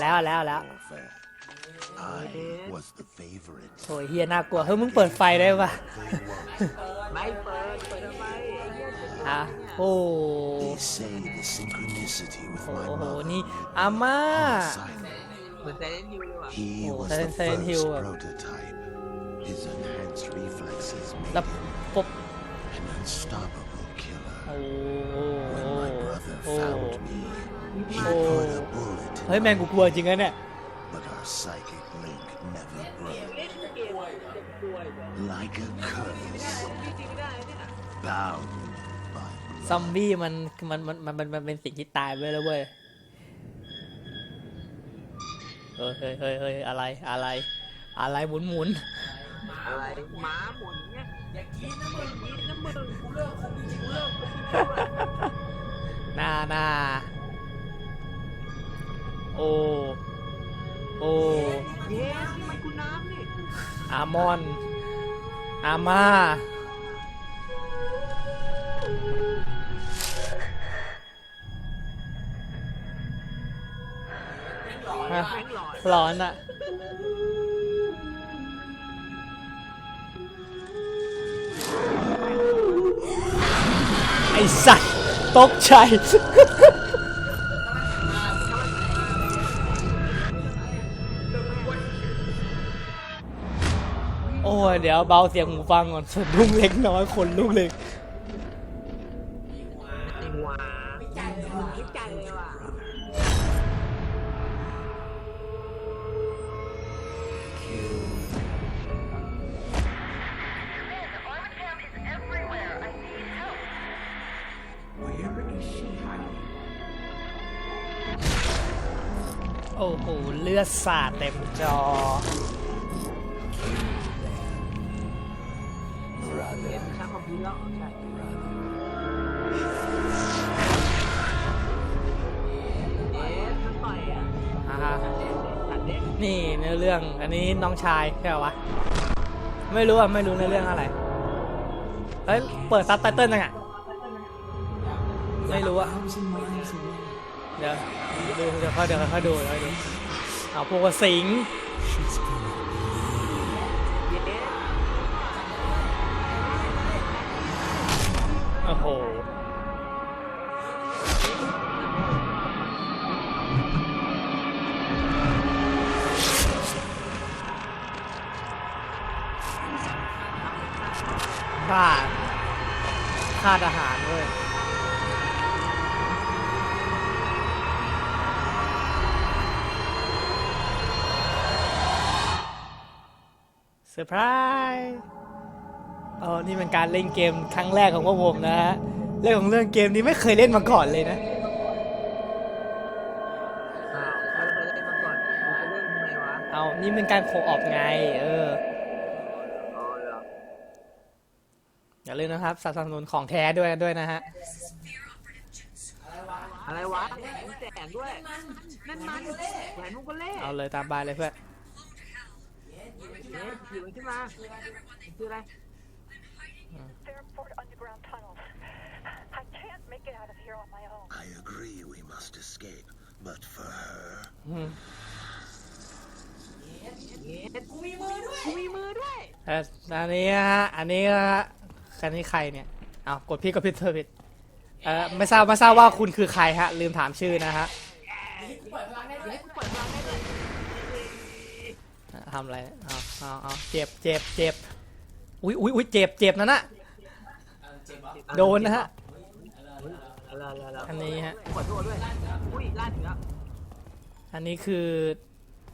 แล้วอะแล้วอะแล้ว warfare. I was the favorite. โอ้ยเฮียน่ากลัวเฮ้ยมึงเปิดไฟได้ปะ They won't. ไม่เปิดเปิดทำไมไอ้เหี้ยอะโอ้ They say the synchronicity with โห my โอ้โห mother นี่อาม่า silent. เหมือนแต่เล่นยูเลยว่ะ He Oh, was Silent the Silent first Hill อะ prototype. His enhanced reflexes แล้ว made him ปุ๊บ an unstoppable killer. โอ้ เฮ้ย in แม my งกูกลัวจริงนะเนี่ย but our psychic link never broke. เล่นเกมจะป่วยแบบ Like a curse, จริงไม่ได้เนี่ย bound by ซอมบี้มันมันมันมันมันมันเป็นสิ่งที่ตายไปแล้วเว้ยเฮ้ยเฮ้ยเฮ้ยเฮ้ยอะไรอะไร อะไรหมุนหมุนอะไรหมาหมุนเนี่ยอย่ากินนะมึงกินนะมึงกูเลิกคนจริงกูเลิกหน้าหน้า โอ้โอ้เย้นี่มันกูน้ำนี่อามอน อาม่า ฮะแม่งหลอนร้อนอะไอสัตว์ตกใจ เดี๋ยวเบาเสียงหูฟังก่อนสะดุ้งเล็กน้อยคนลุกเลยไอ้หวาไม่ใจเลยว่ะไม่ใจเลยว่ะโอ้โห เลือดสาดเต็มจอ ช่างคอมพิวใช่อ่าฮะนี่เนื้อเรื่องอันนี้น้องชายใช่ปะวะไม่รู้อะไม่รู้เนื้อเรื่องอะไรเฮ้ยเปิดซับไตเติ้ลยังอะไม่รู้อะเดี๋ยวดูเดี๋ยวค่อยเดี๋ยวค่อยดูเดี๋ยวค่อยดูเอาพวกสิง โอ้โหฆ่าฆ่าหารด้ยเซอร์ไพรส์ อ๋อนี่เป็นการเล่นเกมครั้งแรกของพวกผมนะฮะเรื่องของเรื่องเกมนี้ไม่เคยเล่นมาก่อนเลยนะอ้าวไม่ได้ไปเล่นมาก่อนกูจะเล่นทำไมวะเอานี่เป็นการโคออกไง เอออ๋อเหรออย่าลืมนะครับสนับสนุนของแท้ด้วยด้วยนะฮะอะไรวะมีแสงด้วยนั่นมันแหวนมุกเล่เอาเลยตามบายเลยเพื่อนเอ๊ะหยิบมันขึ้นมาคืออะไร Fairport underground tunnels. I can't make it out of here on my own. I agree we must escape, but for her, อืมเอ๊ะกูมีมือด้วยกูมีมือด้วยเอ่ออันนี้ฮะอันนี้ฮะคันนี้ใครเนี่ยเอากดพี่ก็ผิดเธอผิดเออไม่ทราบไม่ทราบว่าคุณคือใครฮะ ลืมถามชื่อนะฮะเดี๋ยวให้กูเปิดพลังได้เลยทำอะไรเอาเอาเอาเจ็บเจ็บเจ็บ อุ้ยอุ้ยอุ้ยเจ็บเจ็บนั่นน่ะโดนนะฮะอะไรอะไรอะไรอันนี้ฮะขอโทษด้วยอุ้ยลาดถึงแล้วอันนี้คือ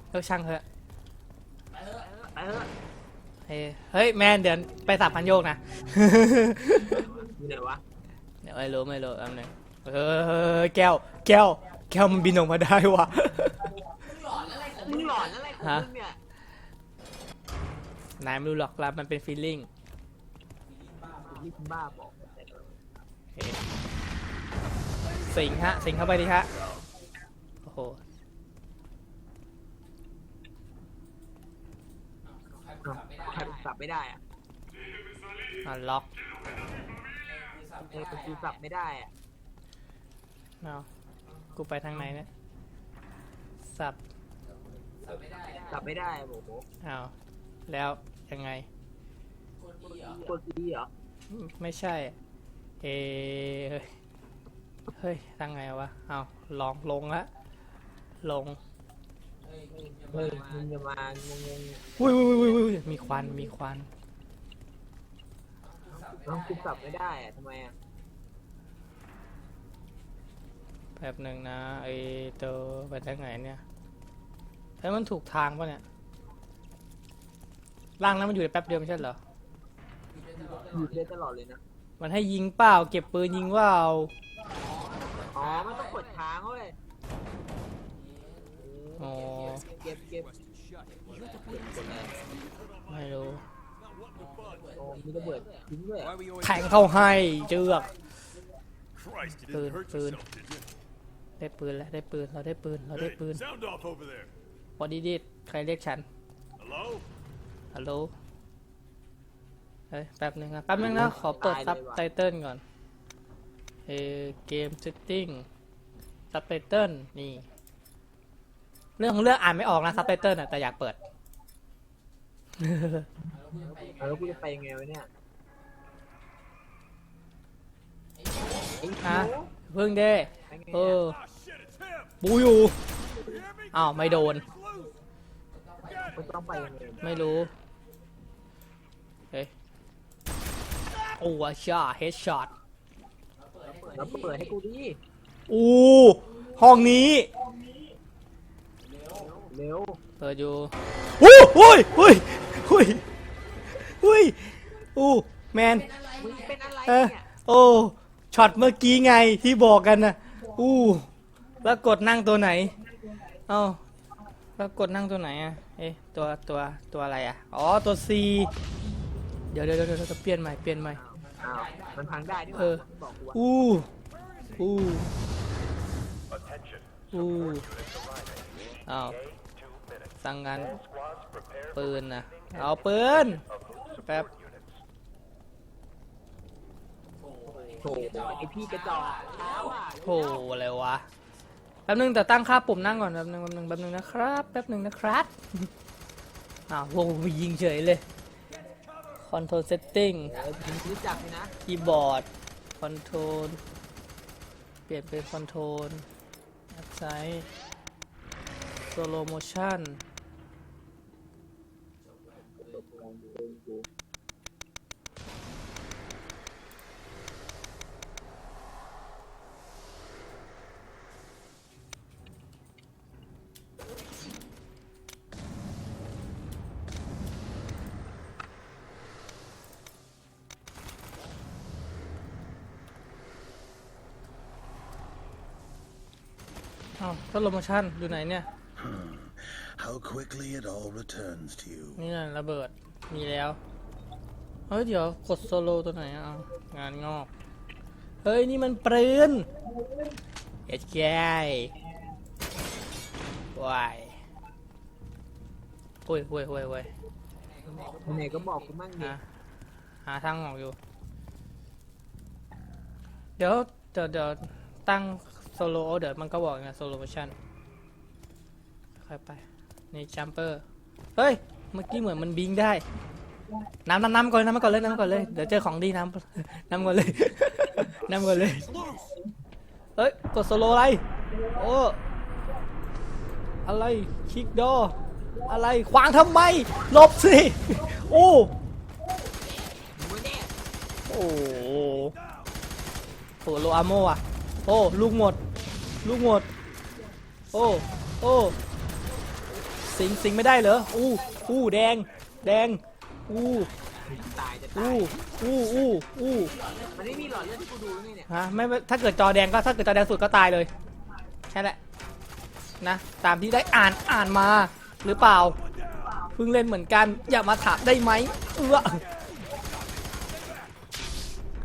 เลิกช่างเถอะไปเถอะเฮ้ยเฮ้ยแมนเดี๋ยวไปสับพันโยกนะอยู่ไหนวะเดี๋ยวไม่รู้ไม่รู้อันนึงเออแก้วแก้วแก้วมันบินออกมาได้วะมึงหลอนอะไรของฮะมึงเนี่ย นายไม่รู้หรอกแล้วมันเป็นฟีลลิ่งนี่คุณบ้าบอกสิงฮะ สิงเข้าไปดิฮะ โอ้โหอ้าวใครสับไม่ได้อะอะล็อกเออกูสับไม่ได้อะเอากูไปทางไหนเนี่ย สับ สับไม่ได้อะโอ้โหเอา แล้วยังไง กดดีเหรอไม่ใช่ เอเฮ้ยเฮ้ยทางไงวะ เอาลองลงละ ลง เฮ้ยมึงจะมางงงอุ้ยอุ้ยอุ้ยอุ้ยมีควัน มีควันๆน้องกูสับไม่ได้อะทำไมอะแบบหนึ่งนะไอเจอไปทางไหนเนี่ยเฮ้ยมันถูกทางปะเนี่ย ร่างนั้นมันอยู่ในแป๊บเดียวไม่ใช่เหรอหยุดได้ตลอดเลยนะ มันให้ยิงเปล่า เก็บปืนยิงเปล่าอ๋อ มันต้องกดค้างเว้ยอ๋อ เก็บเก็บไม่รู้โอ้มีระเบิดทิ้งด้วยอะแทงเข้าให้เจือก Christ, you Food, didn't hurt food. yourself, did you? ได้ปืนแล้วได้ปืนเราได้ปืนเราได้ Hey, ปืน sound off over there. พอดีดิใครเรียกฉัน Hello? ฮัลโหล เฮ้ย แป๊บนึงนะแป๊บนึงนะ ขอเปิดซับไตเติลก่อน เอเกมเซตติ้งซับไตเติลนี่ เรื่องของเรื่องอ่านไม่ออกนะซับไตเติลอะแต่อยากเปิดเอาแล้วกูจะไปยังไงวะเนี่ยไอ้ฮะหนูเพิ่งเด้ไปไงเออะอ Ah, shit, it's him. บูอยู่ You hear me? อ้าว ไม่โดน It's loose. มันต้องไปยังไงไม่รู้เฮ้ยโอ้วชาเฮดช็อตแล้วเปิดให้กูดิ อู้ห้องนี้ เร็ว เปิดอยู่อู้หุ้ยหุ้ยหุ้ยหุ้ยอู้แมนมึงเป็นอะไรเออเนี่ย โอ้ช็อตเมื่อกี้ไงที่บอกกันนะอู้แล้วกดนั่งตัวไหน เอ้าแล้วกดนั่งตัวไหนอะเอ๊ะตัวตัวตัวอะไรอะ อ๋อตัว C เดี๋ยวเดี๋ยวเดี๋ยวเดี๋ยวเปลี่ยนใหม่เปลี่ยนใหม่ อ้าวมันพังได้นี่หเอว่าอมันบอกกูว่าอู้ อู้อู้อ้าวสั่งงานปืนนะเอาปืนแป๊บโถไอพี่กระจอกเท้าอะโหอะไรวะ แป๊บนึงแต่ตั้งค่าปุ่มนั่งก่อนแป๊บนึงแป๊บนึงแป๊บนึงนะครับ แป๊บนึงนะครับ อ้าวโว้ยยิงเฉยเลย Control Setting เออมึงรู้จักสินะคีย์บอร์ด Control เปลี่ยนเป็น Control แอปไซต์ Slow Motion อ้าว Slow Motion อยู่ไหนเนี่ย How quickly it all returns to you. นี่น่ะระเบิดมีแล้ว เฮ้ย เดี๋ยวกดโซโลตัวไหนอะเอางานงอก เฮ้ย นี่มันปืนเอ็ดแกวายโอ้ยโอ้ยโอ้ยโอ้ยไหนก็บอกกูมั่งดิหาหาทางออกอยู่ เดี๋ยวเดี๋ยวเดี๋ยวตั้ง โซโลเดี๋ยวมันก็บอกไงโซโลโมชั่นค่อยไปนี่จัมเปอร์เฮ้ยเมื่อกี้เหมือนมันบิงได้น้ำน้ำน้ำก่อนน้ำก่อนเลยน้ำก่อนเลยเดี๋ยวเจอของดีน้ำน้ำก่อนเลยน้ำก่อนเลยเฮ้ยกดโซโลอะไรโอ้อะไรคิกดออะไรขวางทำไมหลบสิโอ้โอ้โหโหโลอาโมอะโอ้ลูกหมด ลูกหมด โอ้ โอ้ สิงสิงไม่ได้เหรอ อู้ อู้ แดง แดง อู้ ตายจะตาอู้ยอู้ อู้ อู้ มันไม่มีหลอดเลือดที่กูดูนี่เนี่ยฮะไม่ไม่ถ้าเกิดจอแดงก็ถ้าเกิดจอแดงสุดก็ตายเลยแค่นั้นแหละนะ ตามที่ได้อ่านอ่านมาหรือเปล่า เพิ่งเล่นเหมือนกันอย่ามาถามได้ไหมเออ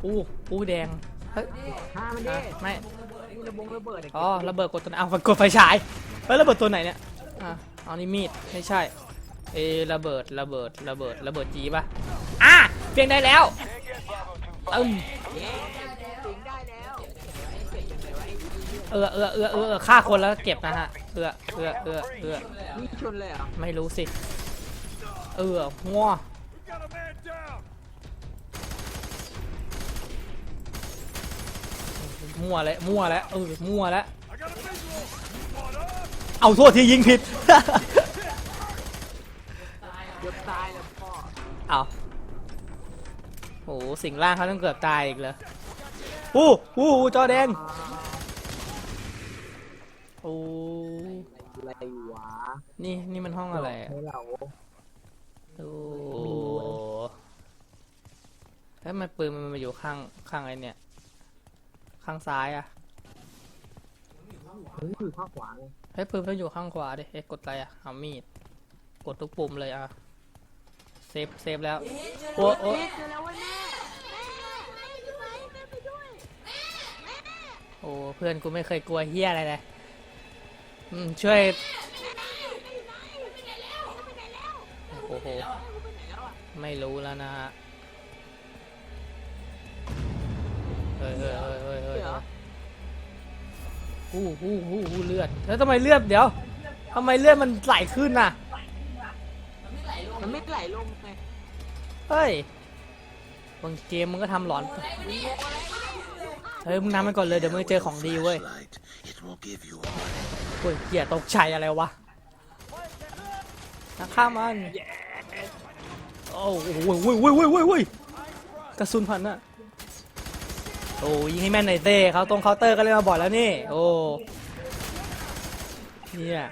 อู้อู้แดงเฮ้ย ฆ่ามันดิ อะไม่มี ระบงระเบิดะอ๋อระเบิดกดตัวไหนเอากดไฟฉายเฮ้ยระเบิดตัวไหนเนี่ยอะเอานี่มีดไม่ใช่เอะระเบิดระเบิดระเบิดระเบิดจีป่ะอะเพียงได้แล้วอึมเย้ถึงได้แล้วไอ้เสร็จยังไงวะไอ้ที่เลือดเออเออเออเออเออฆ่าคนแล้วเก็บนะฮะเออเออเออเออนี่ชนเลยเหรอไม่รู้สิ เอองัว We got a man down. มั่วแล้วมั่วแล้วเออมั่วแล้ว I got a visual. What up? เอาโทษทียิงผิด เกือบตายแล้วพ่อเอาโหสิ่งล่างเขาต้องเกือบตายอีกเลยอู้อู้อู้จอแดงโอ้อะไรวะนี่นี่มันห้องอะไรอะให้เราโอ้แล้วทำไมปืนมันมาอยู่ข้างข้างไอ้เนี่ย ข้างซ้ายอะเฮ้ยอยู่ข้างขวาเลยให้ปืนต้องอยู่ข้างขวาดิเอ๊ะกดอะไรอะเอามีด กดทุกปุ่มเลยอะเซฟเซฟแล้ว โอ้โอ้เอ๊ะเจอแล้วเว้ยแม่โอ้เพื่อนกูไม่เคยกลัวเฮียอะไรเลยอืมช่วยโอ้โหไม่รู้แล้วนะฮะ เฮ้ยเฮ้ยเฮ้ยเฮ้ยเฮ้ยเดี๋ยวหู้หู้หู้หู้เลือด แล้วทำไมเลือดเดี๋ยวทำไมเลือดมันไหลขึ้นน่ะ มันไม่ไหลลงไงเฮ้ย บางเกมมึงก็ทำหลอน เฮ้ยมึงนำมันก่อนเลยเดี๋ยวมึงเจอของดีเว้ย โอ้ยเหี้ยตกใจอะไรวะนักฆ่ามัน โอ้โหโว้ยโว้ยโว้ยโว้ยโว้ยโว้ยกระสุนพันน่ะ โอ้ยิงให้แม่นหน่อยเต้เขาตรงเคาน์เตอร์ก็เล่นมาบ่อยแล้วนี่ โอ้เนี่ย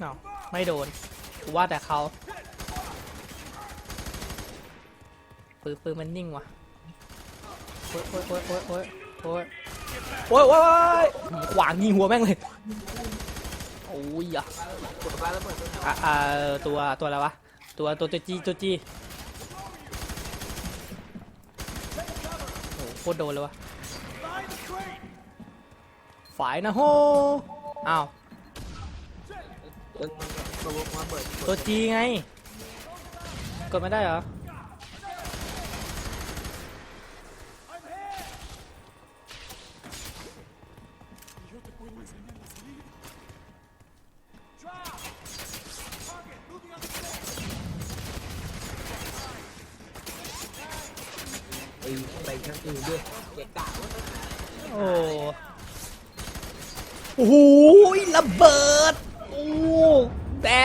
เนาไม่โดนกูว่าแต่เขาปืนปืนมันนิ่งว่ะโอ้ยโอ้ยโอ้ยโอ้ยโอ้ยโอ้ยโอ้ยโอ้ยโอ้ยขวางยิงหัวแม่งเลยโอ้ยอะตัวไหนอะอะตัวตัวอะไรวะตัวตัวตัวจีตัวจีโอ้โหโค ตรโดนเลยวะฝ่ายนะโฮอ้าวเออตัวตัวจีไง กดไม่ได้เหรอ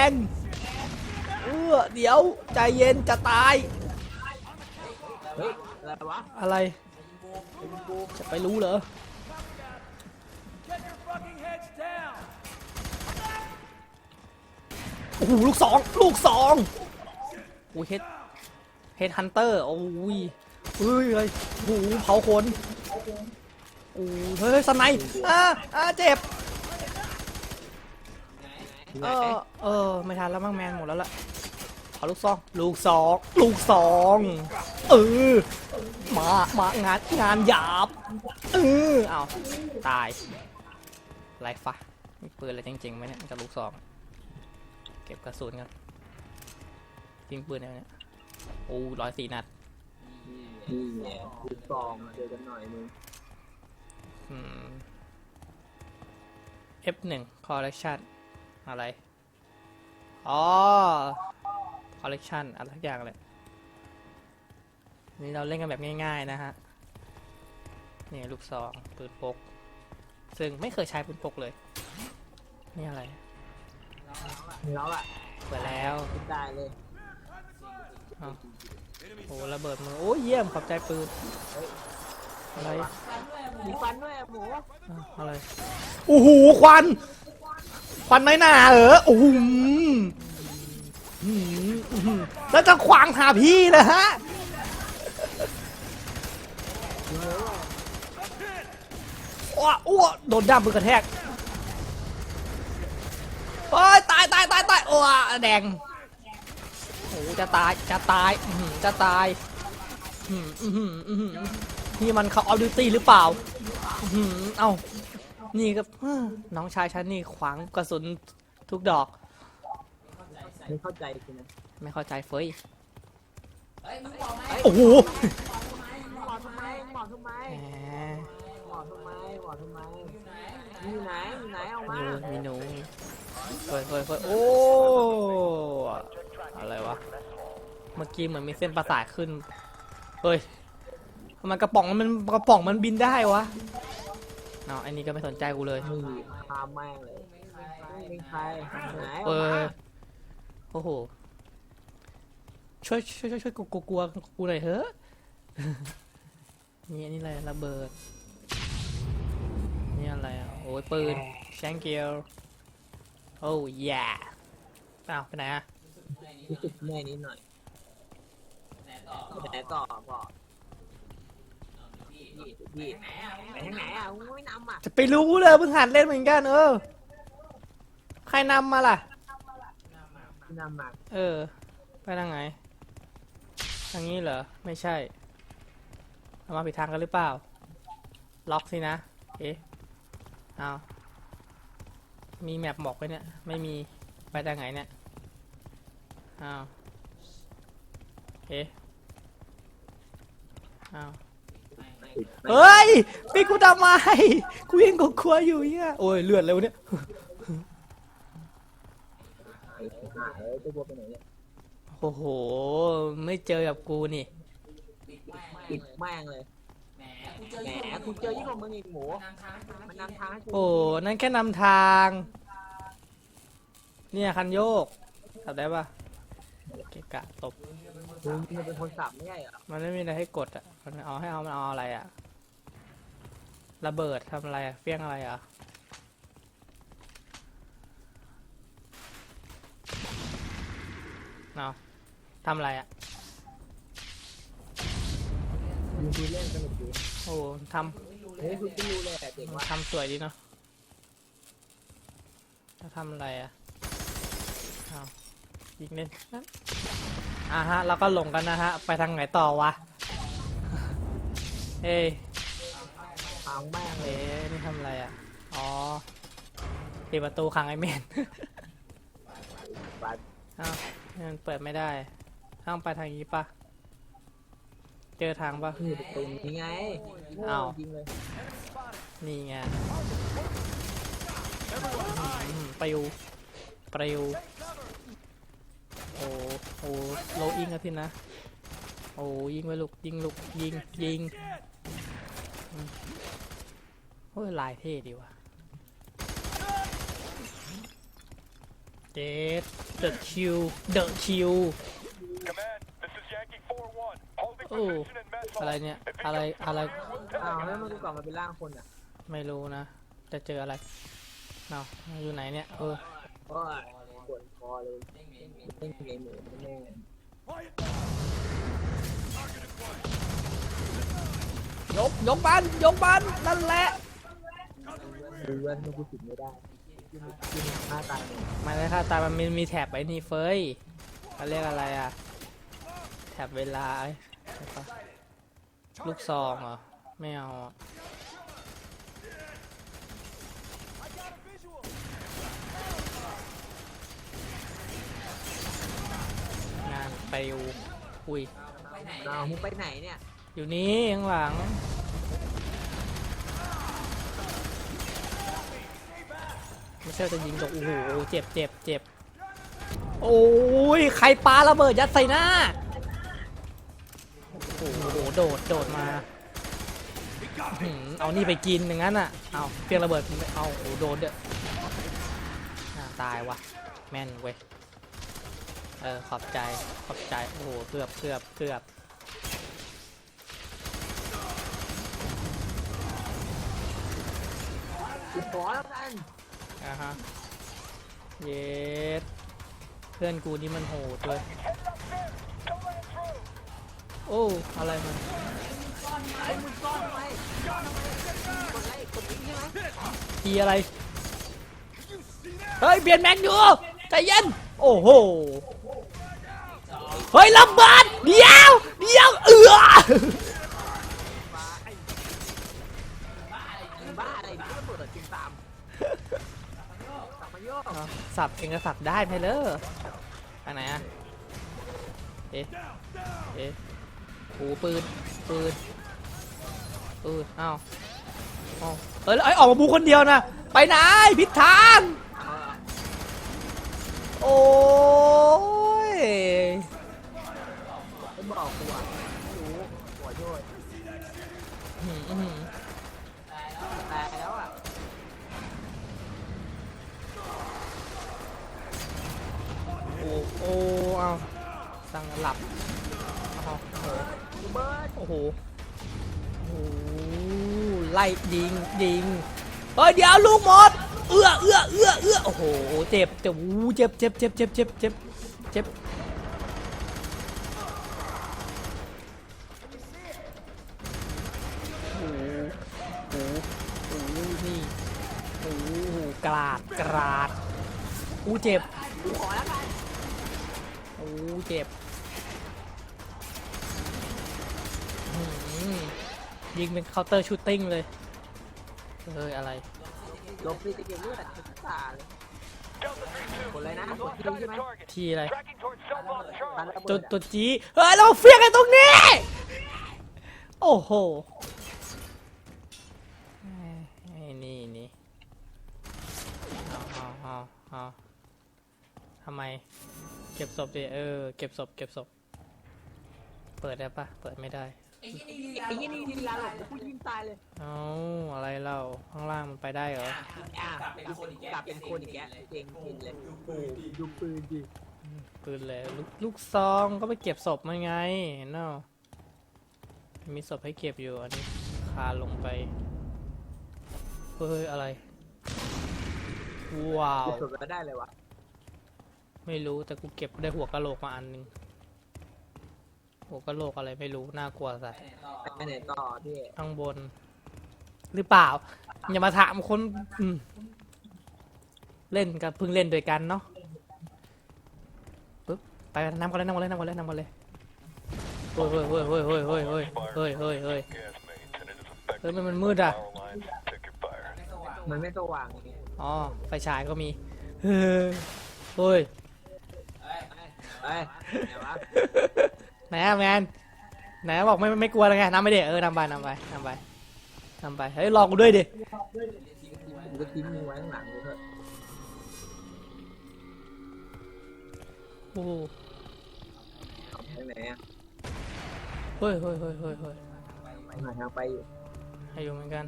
งเออเดี๋ยวใจเย็นจะตาย เฮ้ยอะไรวะอะไร จะไปรู้เหรอ Get your fucking heads down. โอ้โหลูกสองลูกสองโอ้ยเฮดเฮดฮันเตอร์โอ้ยเฮ้ยเฮ้ยโอ้โหเผาคนโอ้ยเฮ้ยสไนป์อ่าอ่าเจ็บ เออเออไม่ทันแล้วมั้งแมนหมดแล้วล่ะขอลูกซองลูกสองลูกสองเออมามางานงานหยาบเออเอาตายไรฟะมีปืนอะไรจริงๆไหมเนี่ยกับลูกซองเก็บกระสุนกันยิงปืนอะไรเนี่ยโอ้ร้อยสี่นัดนี่ไงคือซองเจอกันหน่อยนึงอืม F1 collection อะไร อ๋อ collection อะไรสักอย่างเลย นี่เราเล่นกันแบบง่าย ๆ นะฮะ นี่ลูกซองปืนพก ซึ่งไม่เคยใช้ปืนพกเลย นี่อะไร แล้วอะเปิดแล้วขึ้นได้เลยอ้าวโอ้ระเบิดมือโอ้เยี่ยมขอบใจปืนอะไร มีฟันด้วยอะหมูอ้าวอะไร โอ้โหควัน ควันน้อยหนาเอออื้อหืออื้อหือแล้วจะขวางหาพี่เลยฮะอ้วอ้วโดนด้ามปืนกระแทกโอ้ยตายตายตายตายโอ้แดงโอ้จะตายจะตายจะตายนี่มันเขาเอาดิวตี้หรือเปล่าเอ้า นี่ก็เอ้อน้องชายฉันนี่ขวางกระสุนทุกดอก ไม่เข้าใจกูนะไม่เข้าใจเฟ้ยเฮ้ยโอ้โหหมอทำไมหมอทำไมแหมหมอทำไมหมอทำไมอยู่ไหนอยู่ไหนเอามาดูมีหนูเฮ้ยเฮ้ยเฮ้ยโอ้อะไรวะเมื่อกี้เหมือนมีเส้นประสาทขึ้นเฮ้ยทำไมกระป๋องมันกระป๋องมันบินได้วะ เนาะอันนี้ก็ไม่สนใจกูเลยมึงพาแม่งเลยไม่เป็นใครไหนเอเอาอมาโอ้โหช่วยช่วยช่วยช่วยกูกูกลัวกูหน่อยเถอะนี่อันนี่อะไรระเบิดนี่อะไรอะโอ้ยปืนแชงเกียวโอ้ยาอ้าวไปไหนอะรู้สึกแม่นิดหน่อยไหนต่อก่อน พี่พี่ไปทางไหนอะมึงไม่นำอะจะไปรู้เลยเพิ่งหัดเล่นเหมือนกันเออ ใครนำมาล่ะไม่นำมาเออ ไปทางไหน ทางนี้เหรอ ไม่ใช่เรามาผิดทางกันหรือเปล่า ล็อกสินะ เอ๊ะเอามีแมปบอกไว้เนี่ย ไม่มี ไปทางไหนเนี่ยอ้าวเอ๊ะอ้าว เฮ้ยพี่กูทำไมกูยังกลัวๆอยู่เนี่ยโอ้ยเลือดเร็วเนี่ยไอ้ห่าเอ้ยจะบัวไปไหนเนี่ยโอ้โห ไม่เจอกับกูนี่ปิดแม่งเลยแหมกูเจอยิ่งกว่ามึงอีกหมูมันนำทางให้กูโอ้นั่นแค่นำทาง เนี่ยคันโยกขับได้ปะ เกะกะตบ มึงมันเป็นคนสับไม่ใช่เหรอมันไม่มีอะไรให้กดอะ มันเอาให้เอามันเอาอะไรอะ ระเบิดทำอะไรอะเฟี้ยงอะไรอะ เอาทำอะไรอะ มึงดูเล่นสนุกดีโอ้ทเฮ้ยคุณก็รู้เลยแต่เด็กว่าำทำสวยดีเนาะแล้วทำอะไรอะเอา ยิงเล่นนั่นอะฮะแล้วก็ลงกันนะฮะ ไปทางไหนต่อวะ เอ้ยทางแม่งเลเอ๊ยะนี่ทำอะไรอะ อ๋อปิดประตูขังไอ้เมนบัดอ้าวนี่มันเปิดไม่ได้ต้องไปทางนี้ปะเจอทางปะนี่ประตูนี้ไงอ้าวจริงเลยนี่ไงอืมปลิวปลิว โอ้โหโลอิงอะพี่นะ โอ้ยิงไปลูกยิงลูกยิงยิงอืมโอ้ยลายเท่ดีว่ะเจ็ดเดอะคิวเดอะคิว Command, this is Yankee 4-1. Holding Oh, position in mess อะไร hall. เนี่ย If you อะไร don't อะไรอ้าวแล้วมันกูกลับมาเป็นร่างคนอะ ไม่รู้นะ จะเจออะไรเอาอยู่ไหนเนี่ย เออโอ้ย ปวดคอเลยเล่นเกมเหมือนแม่ยกยกบันยกบันนั่นแหละดูว่ามันกูติดไม่ได้กินกินหน้าตายเลยมันเลยค่ะตายมันมีมีแถบไอ้นี่เฟยเขาเรียกอะไรอะ แถบเวลาเอ้ใช่ปะลูกซองเหรอ ไม่เอาอะงาน ไปอยู่อุ้ยอ้าวมึงไปไหนเนี่ยอยู่นี่ข้างหลัง ไม่ใช่จะยิงตกโอ้โหเจ็บเจ็บเจ็บโอ้ยใครปาระเบิดยัดใส่หน้าโอ้โหโดดโดดมาหืมเอานี่ไปกินอย่างนั้นอะเอาเพียงระเบิดไม่เอาโอ้โหโดนเด้ออ่าตายวะแม่นเว้ย เออขอบใจขอบใจโอ้โหเกือบเกือบเกือบกูขอแล้วกันอ่าฮะเย็ดเพื่อนกูนี่มันโหดเลยโอ้อะไรมันไอ้มึงซ่อนทำไมซ่อนทำไมกดไลค์กดลิงก์ใช่ไหมอีอะไรเฮ้ยเปลี่ยนแม็กอยู่ใจเย็น โอ้โห เฮ้ยระเบิดเดี๋ยวเดี๋ยวเอือบ้าอะไรมึงก็เบิดกินตามสับมาโยกสับเองก็สับได้ไหมเลอไปไหนอะเอ๊ะเอ๊ะโอ้ปืน ปืนปืนอ้าวอ้าวเอ้ยแล้วไอ้ออกมาบูคนเดียวนะ ไปไหนผิดทาง โอ้ยไม่บอกกูอะไม่รู้หัวโยดอื้อหืออื้อหือตายแล้วอะโอ้โอ้เอาสั่งหลับเอาโอ้โหโอ้โหโอ้โหไล่ยิงยิงเฮ้ยเดี๋ยวลูกหมด เอื้อเอื้อเอื้อเอื้อโอ้โหเจ็บเจ็บอู้เจ็บเจ็บเจ็บเจ็บเจ็บเจ็บเจ็บโอ้โหโอ้โหนี่โอ้โหกราดกราดอู้เจ็บกูขอแล้วกันโอ้เจ็บยิงเป็นเคาน์เตอร์ชูตติ้งเลยเฮ้ยอะไร ลบสิจะเก็บเลือดจะตาเลยกดเลยนะกดคิวใช่ไหมทีอะไร Tracking towards cell phone ตัน Charlie. ระตัเบิวดตัวจีเฮ้ยเราเฟี้ยงกันตรงนี้ โอ้โหไอ้นี่นี่เอาเอาเอาเอาทำไม เก็บศพดิเออ เก็บศพเก็บศพ เปิดได้ปะเปิดไม่ได้ ไอ้ยี่นี่ลีลาหลบกูยิงตายเลยเอาอะไรเล่าข้างล่างมันไปได้เหรออะกลับเป็นคนอีกกลับเป็นคนอีกแกเก่งจริงเลยดูปืนดิปืนเลยลูกลูกซองก็ไปเก็บศพมาไงเห็นเนาะมีศพให้เก็บอยู่อันนี้คาลงไปเฮ้ยอะไรว้าวจะสุดแล้วได้เลยวะไม่รู้แต่กูเก็บได้หัวกะโหลกมาอันหนึง หัวกะโหลกอะไรไม่รู้น่ากลัวสัสไปไหนต่อพี่ข้างบน หรือเปล่า อย่ามาถามคนอืมเล่นกับเพิ่งเล่นด้วยกันเนาะปึ๊บไปนำกันเลยนำกันเลยนำกันเลยนำกันเลยเฮ้ยเฮ้ยเฮ้ยเฮ้ยเฮ้ยเฮ้ยเฮ้ยเฮ้ยเฮ้ยเฮ้ย Gas mains, and it is affecting เฮ้ยมันมันมืดอะ power lines. Check your fire. มันไม่สว่างอย่างเงี้ยอ๋อไฟฉายก็มีเฮ้ยเฮ้ยเอ้ยไหนวะ ไหนอะแมนไหนอะบอกไม่ไม่กลัวเลยไงนำไปเด็เออนำไปนำไปนำไปนำไปเฮ้ยรอกูด้วยดิกูก็ทิ้งมึงไว้ข้างหลังกูเถอะโอ้โหไปไหนอะเฮ้ยเฮ้ยเฮ้ยเฮ้ยเฮ้ยหาทางไปอยู่ให้อยู่เหมือนกัน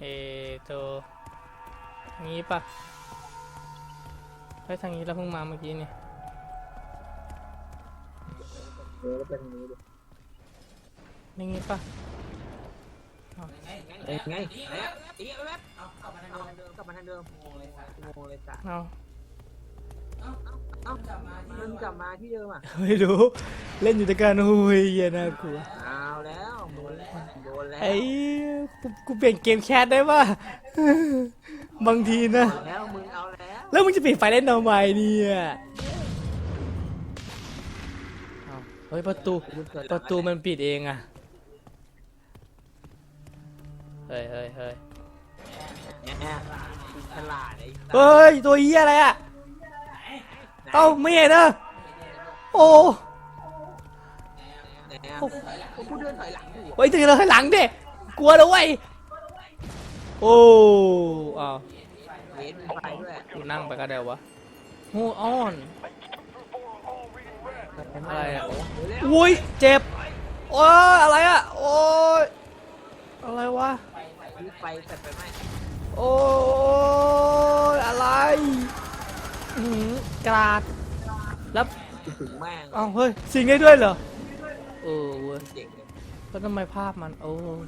เอตัวทางนี้ปะเฮ้ยทางนี้เราเพิ่งมาเมื่อกี้นี่ เออก็เป็นอย่างนี้ดินี่งี้ปะเอ้ยไงไหนอะอีกแว๊บเอากลับมาทางเดิมกลับมาทางเดิมงงเลยจ้ะงงเลยจ้ะเอาเอ้ามันกลับมาที่เดิมอะไม่รู้เล่นอยู่ด้วยกันโอ้ยเหี้ยน่ากลัวเอาแล้วโดนแล้วโดนแล้วไอ้กูกูเปลี่ยนเกมแคสได้ป่ะบางทีนะเอาแล้วมึงเอาแล้วแล้วมึงจะปิดไฟเล่นทำไมเนี่ย ฮ้ยประตูประตูมันปิดเองอะเฮ้ยเฮ้ยเฮ้ยเนี่ยฉลาดไอ้สัสเฮ้ยตัวเหี้ยอะไรอะเอ้าไม่เห็นอะโอ้เนี่ยกูเดินถอยหลังอยู่เฮ้ยถึงเราให้หลังดิกลัวแล้วเว้ยโอ้อ้าวเห็นมีไฟด้วยกูนั่งไปก็ได้วะโอ้ออน อะไรอะเร็วอุ้ยเจ็บโอ้ยอะไรอะโอ้ยอะไรวะๆมีไฟแต่ไปไหมโอ้ยอะไรอื้อหือกราดแล้วกูถึงแม่งเอ้าเฮ้ยสิงได้ด้วยเหรอเออเว้ยเจ๋งเลยแล้วทำไมภาพมันโอ้ย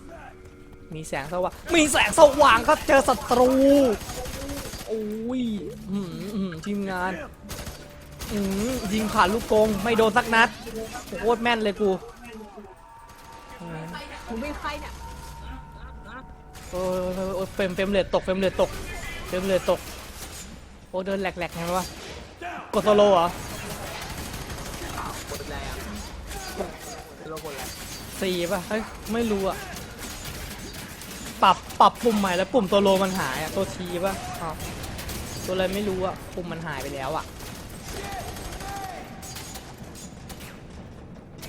มีแสงสว่างมีแสงสว่างครับเจอศัตรูโอ้ยอื้อหืออื้อหือทีมงาน อือยิงผ่านลูกกงไม่โดนสักนัดโคตรแม่นเลยกูอืมมึงไม่ไฟเนี่ยโอ้ยโอ้ยโอ้ยเฟรมเฟรมเลทตกเฟรมเลทตกเฟรมเลทตกโอ้เดินแหลกๆไงวะกดโซโลเหรอกดอะไรอะเรากดอะไรสี่ป่ะเฮ้ยไม่รู้อะปรับปรับปุ่มใหม่แล้วปุ่มตัวโลมันหายอะตัวทีป่ะตัวอะไรไม่รู้อะปุ่มมันหายไปแล้วอะ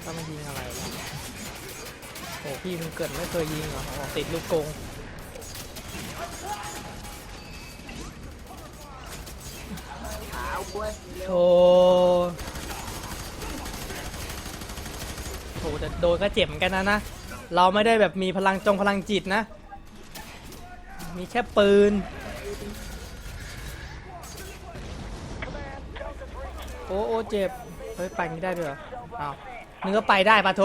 ก็มันยิงอะไรวะโอ้พี่มันเกิดไม่เคยยิงเหรออติดลูกกงโอ้โหแต่โดนก็เจ็บเหมือนกันนะนะ เราไม่ได้แบบมีพลังจงพลังจิตนะ มีแค่ปืน โอ้โอ้เจ็บ เฮ้ย ไปไม่ได้ด้วยเหรออ้าวมึงก็ไปได้ปะโถ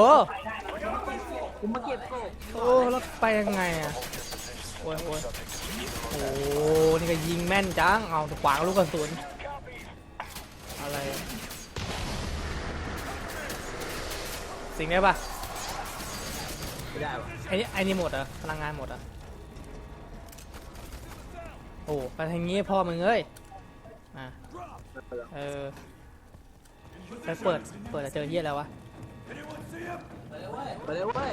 กูมาเก็บโกบโอ้แล้วไปยังไงอะ โอ้ยโอ้ยโอ้นี่ก็ยิงแม่นจัง เอาขวางลูกกระสุน อะไรอะสิ่งได้ปะไม่ได้วะไอ้นี่ไอ้นี่หมดเหรอ พลังงานหมดเหรอ โอ้ไปทางงี้พ่อมึงเอ้ย อะ เออ ไปเปิด เปิดแล้วเจอเฮียแล้ววะไปเลยเว้ย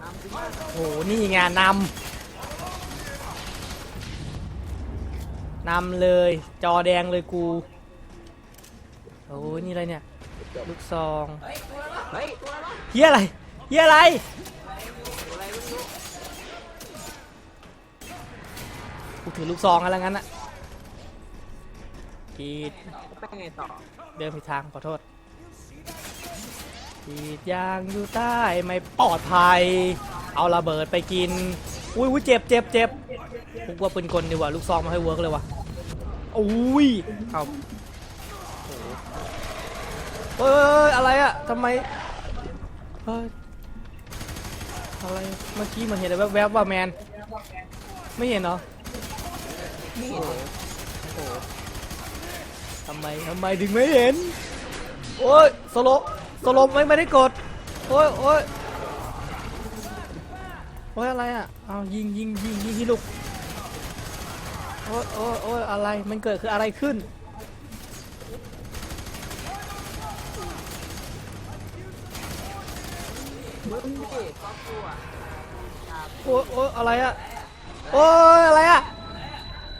นำสิมาโอ้โห นี่ไงนำ นำเลย จอแดงเลยกู โอ้ยนี่อะไรเนี่ย ลูกซองเฮ้ยตัวอะไรวะเฮียอะไรเฮียอะไร ตัวอะไรไม่รู้กูถือลูกซองอะไรงั้นอะกรีด ไปไงต่อ เดินผิดทางขอโทษกรีดยางอยู่ใต้ไม่ปลอดภัย เอาระเบิดไปกิน อุ้ยอุ้ยเจ็บเจ็บเจ็บพวกว่าปืนกลดีกว่าลูกซองมาให้เวิร์กเลยวะอุ้ยเอาโอ้โหเอ้ยอะไรอะทำไมเฮ้ยอะไรเมื่อกี้มันเห็นอะไรแวบๆว่าแมน ไม่เห็นเหรอไม่เห็นเลยโอ้โห ทำไมทำไมถึงไม่เห็น โอ้ยสโลสโลไม่ไม่ได้กด โอ้ยโอ้ยโอ้ยอะไรอะ เอายิงยิงยิงยิงที่ลูก โอ้ยโอ้ยโอ้ยอะไร มันเกิดคืออะไรขึ้น โอ้ยโอ้ยอะไรอะ โอ้ยอะไรอะ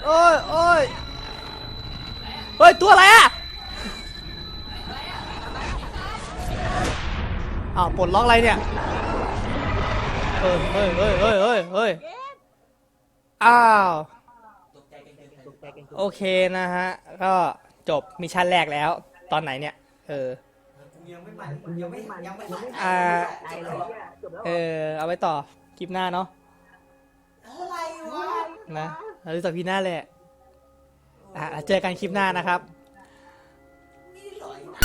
โอ้ยโอ้ย เฮ้ย ตัวอะไรอะอ้าวปลดล็อกอะไรเนี่ยเฮ้ยเฮ้ยเฮ้ยเฮ้ยเฮ้ยเฮ้ยอ้าว โอเคนะฮะ ก็จบมิชชั่นแรกแล้ว ตอนไหนเนี่ย เออ ยังไม่มันยังไม่มันยังไม่มันอ่า เออ เอาไว้ต่อ คลิปหน้าเนาะนะเราดูต่อพี่หน้าแหละ อะเจอกันคลิปหน้านะครับ